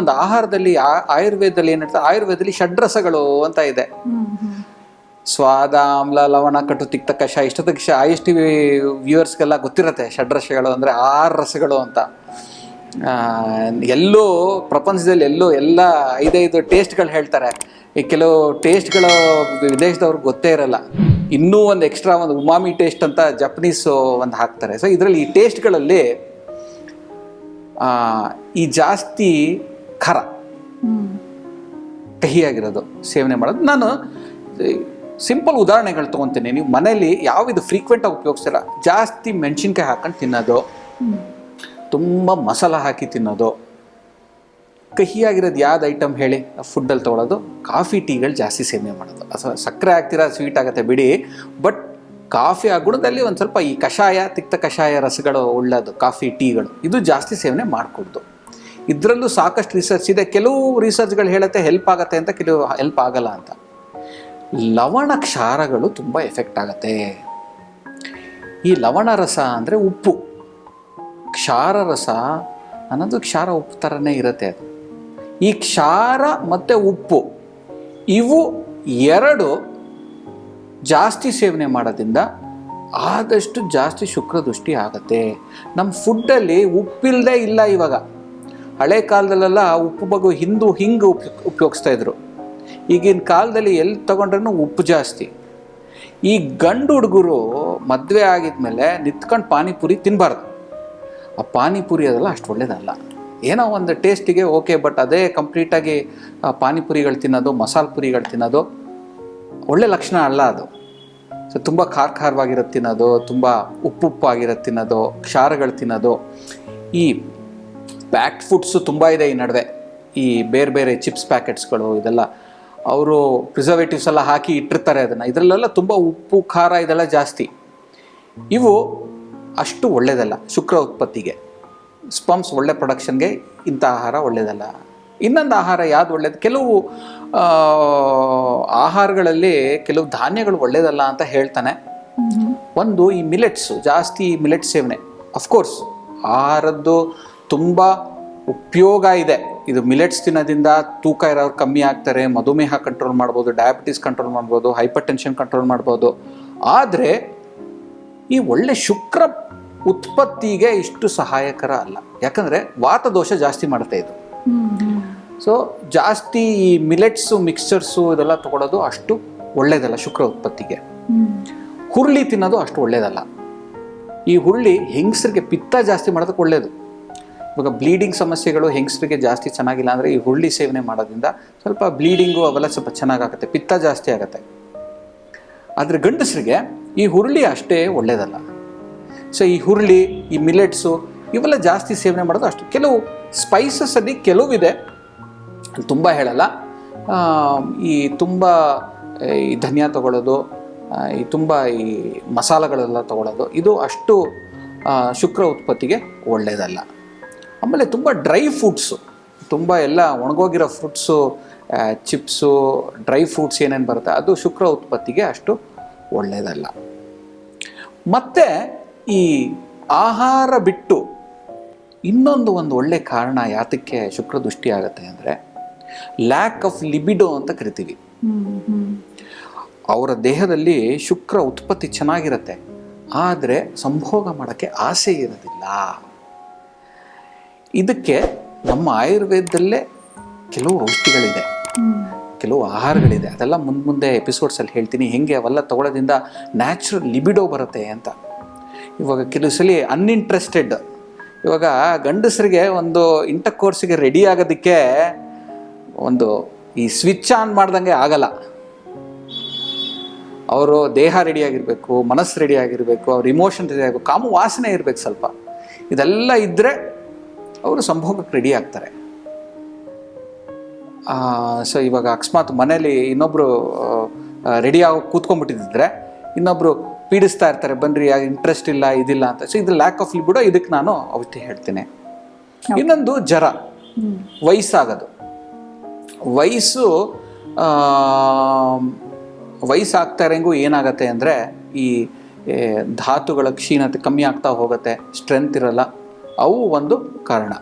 ಒಂದು ಆಹಾರದಲ್ಲಿ ಆಯುರ್ವೇದದಲ್ಲಿ ಏನಿರ್ತದೆ ಆಯುರ್ವೇದದಲ್ಲಿ ಷಡ್ರಸಗಳು ಅಂತ ಇದೆ. ಸ್ವಾದ ಆಮ್ಲ ಲವಣ, ಕಟು, ತಿಕ್ತ, ಕಷ ಇಷ್ಟೊತ್ತಿಗೆ ಎಸ್ ಟಿ ವ್ಯೂವರ್ಸ್ಗೆಲ್ಲ ಗೊತ್ತಿರುತ್ತೆ ಷಡ್ರಸಗಳು ಅಂದರೆ ಆರು ರಸಗಳು ಅಂತ. ಎಲ್ಲೂ ಪ್ರಪಂಚದಲ್ಲಿ ಎಲ್ಲೂ ಎಲ್ಲ ಐದೈದು ಟೇಸ್ಟ್ಗಳು ಹೇಳ್ತಾರೆ. ಈ ಕೆಲವು ಟೇಸ್ಟ್ಗಳು ವಿದೇಶದವ್ರಿಗೆ ಗೊತ್ತೇ ಇರಲ್ಲ. ಇನ್ನೂ ಒಂದು ಎಕ್ಸ್ಟ್ರಾ ಒಂದು ಉಮಾಮಿ ಟೇಸ್ಟ್ ಅಂತ ಜಪನೀಸು ಒಂದು ಹಾಕ್ತಾರೆ. ಸೊ ಇದರಲ್ಲಿ ಈ ಟೇಸ್ಟ್ಗಳಲ್ಲಿ ಈ ಜಾಸ್ತಿ ಖರ. ಕಹಿಯಾಗಿರೋದು ಸೇವನೆ ಮಾಡೋದು. ನಾನು ಸಿಂಪಲ್ ಉದಾಹರಣೆಗಳು ತೊಗೊತೀನಿ. ನೀವು ಮನೇಲಿ ಯಾವ ಇದು ಫ್ರೀಕ್ವೆಂಟಾಗಿ ಉಪಯೋಗಿಸ್ತೀರ? ಜಾಸ್ತಿ ಮೆಣಸಿನ್ಕಾಯಿ ಹಾಕೊಂಡು ತಿನ್ನೋದು. ತುಂಬ ಮಸಾಲ ಹಾಕಿ ತಿನ್ನೋದು. ಕಹಿಯಾಗಿರೋದು ಯಾವ್ದು ಐಟಮ್ ಹೇಳಿ ಫುಡ್ಡಲ್ಲಿ ತೊಗೊಳೋದು? ಕಾಫಿ ಟೀಗಳು ಜಾಸ್ತಿ ಸೇವನೆ ಮಾಡೋದು. ಅಥವಾ ಸಕ್ಕರೆ ಹಾಕ್ತಿರ ಸ್ವೀಟ್ ಆಗುತ್ತೆ ಬಿಡಿ. ಬಟ್ ಕಾಫಿ ಆ ಗುಣದಲ್ಲಿ ಒಂದು ಸ್ವಲ್ಪ ಈ ಕಷಾಯ ತಿಕ್ತ ಕಷಾಯ ರಸಗಳು ಒಳ್ಳೆಯದು ಕಾಫಿ ಟೀಗಳು ಇದು ಜಾಸ್ತಿ ಸೇವನೆ ಮಾಡಿಕೊಡ್ದು. ಇದರಲ್ಲೂ ಸಾಕಷ್ಟು ರಿಸರ್ಚ್ ಇದೆ. ಕೆಲವು ರಿಸರ್ಚ್ಗಳು ಹೇಳುತ್ತೆ ಹೆಲ್ಪ್ ಆಗುತ್ತೆ ಅಂತ, ಕೆಲವು ಹೆಲ್ಪ್ ಆಗಲ್ಲ ಅಂತ. ಲವಣ ಕ್ಷಾರಗಳು ತುಂಬ ಎಫೆಕ್ಟ್ ಆಗುತ್ತೆ. ಈ ಲವಣ ರಸ ಅಂದರೆ ಉಪ್ಪು. ಕ್ಷಾರ ರಸ ಅನ್ನೋದು ಕ್ಷಾರ ಉಪ್ಪು ಥರನೇ ಇರುತ್ತೆ ಅದು. ಈ ಕ್ಷಾರ ಮತ್ತು ಉಪ್ಪು, ಇವು ಎರಡು ಜಾಸ್ತಿ ಸೇವನೆ ಮಾಡೋದ್ರಿಂದ ಆದಷ್ಟು ಜಾಸ್ತಿ ಶುಕ್ರದೃಷ್ಟಿ ಆಗುತ್ತೆ. ನಮ್ಮ ಫುಡ್ಡಲ್ಲಿ ಉಪ್ಪಿಲ್ಲದೆ ಇಲ್ಲ ಇವಾಗ. ಹಳೆ ಕಾಲದಲ್ಲೆಲ್ಲ ಉಪ್ಪು ಬಗು ಹಿಂದು ಹಿಂಗೆ ಉಪ್, ಉಪಯೋಗಿಸ್ತಾ ಇದ್ರು. ಈಗಿನ ಕಾಲದಲ್ಲಿ ಎಲ್ಲಿ ತಗೊಂಡ್ರೂ ಉಪ್ಪು ಜಾಸ್ತಿ. ಈ ಗಂಡು ಹುಡುಗರು ಮದುವೆ ಆಗಿದ್ಮೇಲೆ ನಿಂತ್ಕೊಂಡು ಪಾನಿಪುರಿ ತಿನ್ನಬಾರ್ದು ಆ ಪಾನಿಪುರಿ ಅದೆಲ್ಲ ಅಷ್ಟು ಒಳ್ಳೇದಲ್ಲ. ಏನೋ ಒಂದು ಟೇಸ್ಟಿಗೆ ಓಕೆ, ಬಟ್ ಅದೇ ಕಂಪ್ಲೀಟಾಗಿ ಪಾನಿಪುರಿಗಳು ತಿನ್ನೋದು, ಮಸಾಲೆ ಪುರಿಗಳು ತಿನ್ನೋದು, ಒಳ್ಳೆ ಲಕ್ಷಣ ಅಲ್ಲ ಅದು. ಸೊ, ತುಂಬ ಖಾರ ಖಾರವಾಗಿರೋದು ತಿನ್ನೋದು, ತುಂಬ ಉಪ್ಪು ಆಗಿರೋದು ತಿನ್ನೋದು, ಕ್ಷಾರಗಳು ತಿನ್ನೋದು, ಈ ಪ್ಯಾಕ್ಡ್ ಫುಡ್ಸು ತುಂಬ ಇದೆ ಈ ನಡುವೆ. ಈ ಬೇರೆ ಬೇರೆ ಚಿಪ್ಸ್ ಪ್ಯಾಕೆಟ್ಸ್ಗಳು ಇದೆಲ್ಲ. ಅವರು ಪ್ರಿಸರ್ವೇಟಿವ್ಸ್ ಎಲ್ಲ ಹಾಕಿ ಇಟ್ಟಿರ್ತಾರೆ ಅದನ್ನು. ಇದರಲ್ಲೆಲ್ಲ ತುಂಬ ಉಪ್ಪು ಖಾರ ಇದೆಲ್ಲ ಜಾಸ್ತಿ. ಇವು ಅಷ್ಟು ಒಳ್ಳೆಯದಲ್ಲ ಶುಕ್ರ ಉತ್ಪತ್ತಿಗೆ. ಸ್ಪಮ್ಸ್ ಒಳ್ಳೆ ಪ್ರೊಡಕ್ಷನ್ಗೆ ಇಂಥ ಆಹಾರ ಒಳ್ಳೆಯದಲ್ಲ ಇನ್ನೊಂದು ಆಹಾರ ಯಾವ್ದು ಒಳ್ಳೇದು? ಕೆಲವು ಆಹಾರಗಳಲ್ಲಿ ಕೆಲವು ಧಾನ್ಯಗಳು ಒಳ್ಳೆಯದಲ್ಲ ಅಂತ ಹೇಳ್ತಾನೆ. ಒಂದು ಈ ಮಿಲೆಟ್ಸು ಜಾಸ್ತಿ ಮಿಲೆಟ್ ಸೇವನೆ. ಅಫ್ಕೋರ್ಸ್ ಆಹಾರದ್ದು ತುಂಬ ಉಪಯೋಗ ಇದೆ. ಇದು ಮಿಲೆಟ್ಸ್ ತಿನ್ನೋದ್ರಿಂದ ತೂಕ ಇರೋರು ಕಮ್ಮಿ ಆಗ್ತಾರೆ ಮಧುಮೇಹ ಕಂಟ್ರೋಲ್ ಮಾಡ್ಬೋದು ಡಯಾಬಿಟಿಸ್ ಕಂಟ್ರೋಲ್ ಮಾಡ್ಬೋದು ಹೈಪರ್ ಟೆನ್ಷನ್ ಕಂಟ್ರೋಲ್ ಮಾಡ್ಬೋದು. ಆದರೆ ಈ ಒಳ್ಳೆ ಶುಕ್ರ ಉತ್ಪತ್ತಿಗೆ ಇಷ್ಟು ಸಹಾಯಕರ ಅಲ್ಲ. ಯಾಕಂದರೆ ವಾತದೋಷ ಜಾಸ್ತಿ ಮಾಡುತ್ತೆ ಇದು. ಸೊ ಜಾಸ್ತಿ ಈ ಮಿಲೆಟ್ಸು ಮಿಕ್ಸ್ಚರ್ಸು ಇದೆಲ್ಲ ತಗೊಳ್ಳೋದು ಅಷ್ಟು ಒಳ್ಳೇದಲ್ಲ ಶುಕ್ರ ಉತ್ಪತ್ತಿಗೆ. ಹುರುಳಿ ತಿನ್ನೋದು ಅಷ್ಟು ಒಳ್ಳೇದಲ್ಲ. ಈ ಹುರುಳಿ ಹೆಂಗಸರಿಗೆ ಪಿತ್ತ ಜಾಸ್ತಿ ಮಾಡೋದಕ್ಕೆ ಒಳ್ಳೇದು. ಇವಾಗ ಬ್ಲೀಡಿಂಗ್ ಸಮಸ್ಯೆಗಳು ಹೆಂಗಸರಿಗೆ ಜಾಸ್ತಿ ಚೆನ್ನಾಗಿಲ್ಲ ಅಂದರೆ ಈ ಹುರುಳಿ ಸೇವನೆ ಮಾಡೋದ್ರಿಂದ ಸ್ವಲ್ಪ ಬ್ಲೀಡಿಂಗು ಅವೆಲ್ಲ ಸ್ವಲ್ಪ ಚೆನ್ನಾಗಾಗುತ್ತೆ, ಪಿತ್ತ ಜಾಸ್ತಿ ಆಗುತ್ತೆ. ಆದರೆ ಗಂಡಸರಿಗೆ ಈ ಹುರುಳಿ ಅಷ್ಟೇ ಒಳ್ಳೇದಲ್ಲ. ಸೊ ಈ ಹುರುಳಿ, ಈ ಮಿಲೆಟ್ಸು ಇವೆಲ್ಲ ಜಾಸ್ತಿ ಸೇವನೆ ಮಾಡೋದು ಅಷ್ಟು. ಕೆಲವು ಸ್ಪೈಸಸಲ್ಲಿ ಕೆಲವಿದೆ ತುಂಬ ಹೇಳಲ್ಲ. ಈ ತುಂಬ ಈ ಧನಿಯಾ ತಗೊಳ್ಳೋದು ಈ ತುಂಬ ಈ ಮಸಾಲೆಗಳೆಲ್ಲ ತಗೊಳ್ಳೋದು ಇದು ಅಷ್ಟು ಶುಕ್ರ ಉತ್ಪತ್ತಿಗೆ ಒಳ್ಳೆಯದಲ್ಲ ಆಮೇಲೆ ತುಂಬ ಡ್ರೈ ಫ್ರೂಟ್ಸು ತುಂಬ ಎಲ್ಲ ಒಣಗೋಗಿರೋ ಫ್ರೂಟ್ಸು ಚಿಪ್ಸು ಡ್ರೈ ಫ್ರೂಟ್ಸ್ ಏನೇನು ಬರುತ್ತೆ, ಅದು ಶುಕ್ರ ಉತ್ಪತ್ತಿಗೆ ಅಷ್ಟು ಒಳ್ಳೆಯದಲ್ಲ ಮತ್ತು ಈ ಆಹಾರ ಬಿಟ್ಟು ಇನ್ನೊಂದು ಒಂದು ಒಳ್ಳೆ ಕಾರಣ ಯಾತಕ್ಕೆ ಶುಕ್ರ ದೃಷ್ಟಿ ಆಗುತ್ತೆ ಅಂದರೆ ಲ್ಯಾಕ್ ಆಫ್ ಲಿಬಿಡೋ ಅಂತ ಕರಿತೀವಿ. ಅವರ ದೇಹದಲ್ಲಿ ಶುಕ್ರ ಉತ್ಪತ್ತಿ ಚೆನ್ನಾಗಿರುತ್ತೆ, ಆದರೆ ಸಂಭೋಗ ಮಾಡೋಕ್ಕೆ ಆಸೆ ಇರೋದಿಲ್ಲ. ಇದಕ್ಕೆ ನಮ್ಮ ಆಯುರ್ವೇದದಲ್ಲೇ ಕೆಲವು ಔಷಧಿಗಳಿದೆ. ಕೆಲವು ಆಹಾರಗಳಿದೆ. ಅದೆಲ್ಲ ಮುಂದೆ ಮುಂದೆ ಎಪಿಸೋಡ್ಸಲ್ಲಿ ಹೇಳ್ತೀನಿ. ಹೆಂಗೆ ಅವೆಲ್ಲ ತಗೊಳ್ಳೋದಿಂದ ನ್ಯಾಚುರಲ್ ಲಿಬಿಡೋ ಬರುತ್ತೆ ಅಂತ. ಇವಾಗ ಕೆಲವು ಸಲ ಅನ್ಇಂಟ್ರೆಸ್ಟೆಡ್ ಇವಾಗ ಗಂಡಸರಿಗೆ ಒಂದು ಇಂಟರ್ ಕೋರ್ಸಿಗೆ ರೆಡಿ ಆಗೋದಕ್ಕೆ ಒಂದು ಈ ಸ್ವಿಚ್ ಆನ್ ಮಾಡ್ದಂಗೆ ಆಗಲ್ಲ. ಅವರು ದೇಹ ರೆಡಿ ಆಗಿರಬೇಕು, ಮನಸ್ಸು ರೆಡಿ ಆಗಿರಬೇಕು, ಅವ್ರ ಇಮೋಷನ್ ರೆಡಿ ಆಗಬೇಕು ಕಾಮು ವಾಸನೆ ಇರಬೇಕು ಸ್ವಲ್ಪ. ಇದೆಲ್ಲ ಇದ್ದರೆ ಅವರು ಸಂಭೋಗಕ್ಕೆ ರೆಡಿ ಆಗ್ತಾರೆ ಸೊ ಇವಾಗ ಅಕಸ್ಮಾತ್ ಮನೇಲಿ ಇನ್ನೊಬ್ಬರು ರೆಡಿ ಆಗಿ ಕೂತ್ಕೊಂಡ್ಬಿಟ್ಟಿದ್ರೆ ಇನ್ನೊಬ್ಬರು ಪೀಡಿಸ್ತಾ ಇರ್ತಾರೆ ಬನ್ರಿ ಇಂಟ್ರೆಸ್ಟ್ ಇಲ್ಲ ಇದಿಲ್ಲ ಅಂತ. ಸೊ ಇದು ಲ್ಯಾಕ್ ಆಫ್ ಲಿಬಿಡೋ ಇದಕ್ಕೆ ನಾನು ಅವತ್ತಿ ಹೇಳ್ತೀನಿ. ಇನ್ನೊಂದು ಜರ ವಯಸ್ಸಾಗೋದು. ವಯಸ್ಸು ವಯಸ್ಸಾಗ್ತಾ ಇರೋಂಗೂ ಏನಾಗತ್ತೆ ಅಂದರೆ ಈ ಧಾತುಗಳ ಕ್ಷೀಣತೆ ಕಮ್ಮಿ ಆಗ್ತಾ ಹೋಗುತ್ತೆ ಸ್ಟ್ರೆಂತ್ ಇರಲ್ಲ. ಅವು ಒಂದು ಕಾರಣ.